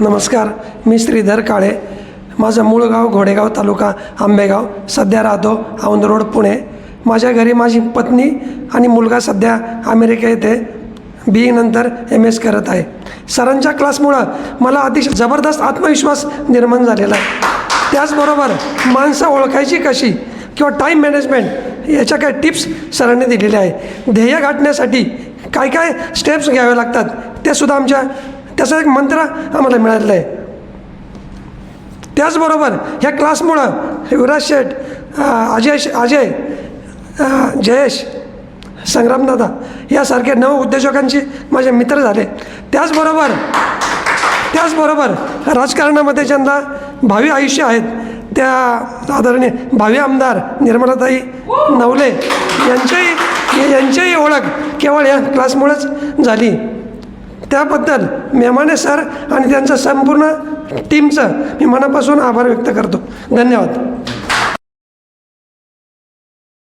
नमस्कार मी श्रीधर काळे. माझं मूळ गाव घोडेगाव तालुका आंबेगाव सध्या राहतो औंध रोड पुणे. माझ्या घरी माझी पत्नी आणि मुलगा सध्या अमेरिका येथे बी नंतर एम एस करत आहे. सरांच्या क्लासमुळं मला अतिशय जबरदस्त आत्मविश्वास निर्माण झालेला आहे. त्याचबरोबर माणसं ओळखायची कशी किंवा टाईम मॅनेजमेंट याच्या काही टिप्स सरांनी दिलेल्या आहे ध्येय गाठण्यासाठी काय काय स्टेप्स घ्यावे लागतात ते सुद्धा आमच्या त्याचा एक मंत्र आम्हाला मिळालेलं आहे. त्याचबरोबर ह्या क्लासमुळं युवराज शेठ अजय अजय जयेश संग्रामदादा यासारखे नव उद्योजकांचे माझे मित्र झाले. त्याचबरोबर त्याचबरोबर राजकारणामध्ये ज्यांना भावी आयुष्य आहेत त्या आदरणीय भावी आमदार निर्मलाताई नवले यांच्याही यांच्याही ओळख केवळ या क्लासमुळेच झाली. त्याबद्दल मेमाने सर आणि त्यांचं संपूर्ण टीमचं मी मनापासून आभार व्यक्त करतो. धन्यवाद.